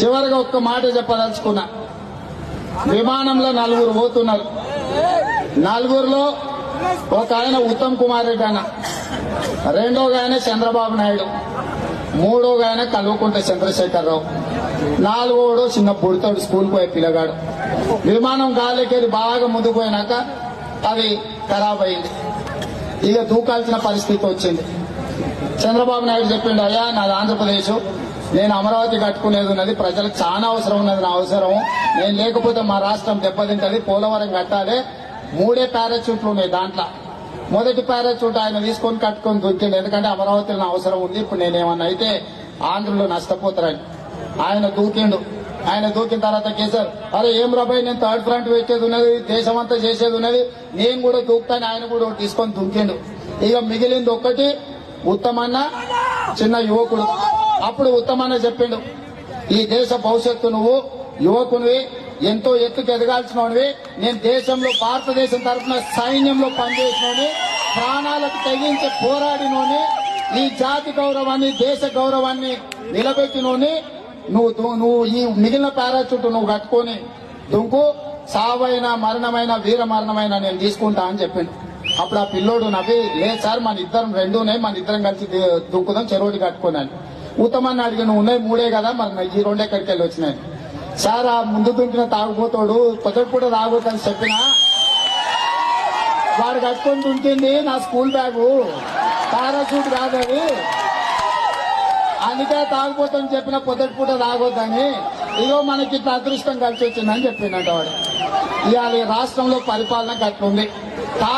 చివరిగా ఒక్క మాట చెప్పదలుచుకున్నా. విమానంలో నలుగురు పోతున్నారు. నలుగురులో ఒక ఆయన ఉత్తమ్ కుమార్ రెడ్డి అన్న. రెండోగా ఆయన చంద్రబాబు నాయుడు. మూడో ఆయన కల్వకుంట చంద్రశేఖరరావు. నాలుగోడు చిన్న బుడితోడు స్కూల్ పోయే పిల్లగాడు. విమానం గాలికెళ్ళి బాగా ముందుకు పోయినాక ఖరాబ్ అయింది. ఇక దూకాల్సిన పరిస్థితి వచ్చింది. చంద్రబాబు నాయుడు చెప్పిండు అయ్యా నాది ఆంధ్రప్రదేశ్. నేను అమరావతి కట్టుకునేది ఉన్నది ప్రజలకు చాలా అవసరం ఉన్నది నా అవసరం నేను లేకపోతే మా రాష్ట్రం దెబ్బతింటది పోలవరం కట్టాలి. మూడే పారాచూట్లు ఉన్నాయి దాంట్లో. మొదటి పారాచూట్ ఆయన తీసుకొని కట్టుకొని దొరికిండు ఎందుకంటే అమరావతిలో నా అవసరం ఉంది. ఇప్పుడు నేనేమన్నా అయితే ఆంధ్రలో నష్టపోతారని. ఆయన దూకిండు. ఆయన దూకిన తర్వాత కేసీఆర్ అరే ఏం రాబాయ్ నేను థర్డ్ ఫ్రంట్ పెట్టేది ఉన్నది దేశం అంతా చేసేది ఉన్నది. నేను కూడా దూకుతాను ఆయన కూడా ఒకటి తీసుకొని దూకిండు. ఇక మిగిలింది ఒక్కటి ఉత్తమన్న చిన్న యువకుడు. అప్పుడు ఉత్తమన్న చెప్పిండు ఈ దేశ భవిష్యత్తు నువ్వు యువకునివి ఎంతో ఎత్తుకు ఎదగాల్సినవి నేను దేశంలో భారతదేశం తరఫున సైన్యంలో పనిచేసినోని ప్రాణాలకు తెగించి పోరాడినోని ఈ జాతి గౌరవాన్ని దేశ గౌరవాన్ని నిలబెట్టినోని నువ్వు నువ్వు ఈ మిగిలిన పారాచూట్ నువ్వు కట్టుకొని దుంకు. సావైన మరణమైన వీర మరణమైన నేను తీసుకుంటా అని చెప్పిండు. అప్పుడు ఆ పిల్లోడు నవ్వి లేదు సార్ మన ఇద్దరం రెండు ఉన్నాయి మన ఇద్దరం కలిసి దుక్కుదాం చెరువుడు కట్టుకున్నాను ఉత్తమాన్ని అడిగి నువ్వు ఉన్నాయి మూడే కదా మరి ఈ రెండే ఎక్కడికి వెళ్ళి వచ్చినాయి? సార్ ఆ ముందు దుంకిన తాగుపోతాడు పొద్దుటి పూట తాగుతాను చెప్పినా వాడు కట్టుకొని దుంకింది నా స్కూల్ బ్యాగు. పారాషూట్ కాదని అందుకే తాగుపోతాను చెప్పిన పొద్దుటి పూట తాగొద్దని ఇదో మనకి ఇట్లా అదృష్టం కలిసి వచ్చిందని చెప్పిందంట వాడు. ఇవాళ రాష్ట్రంలో పరిపాలన గట్లుంది.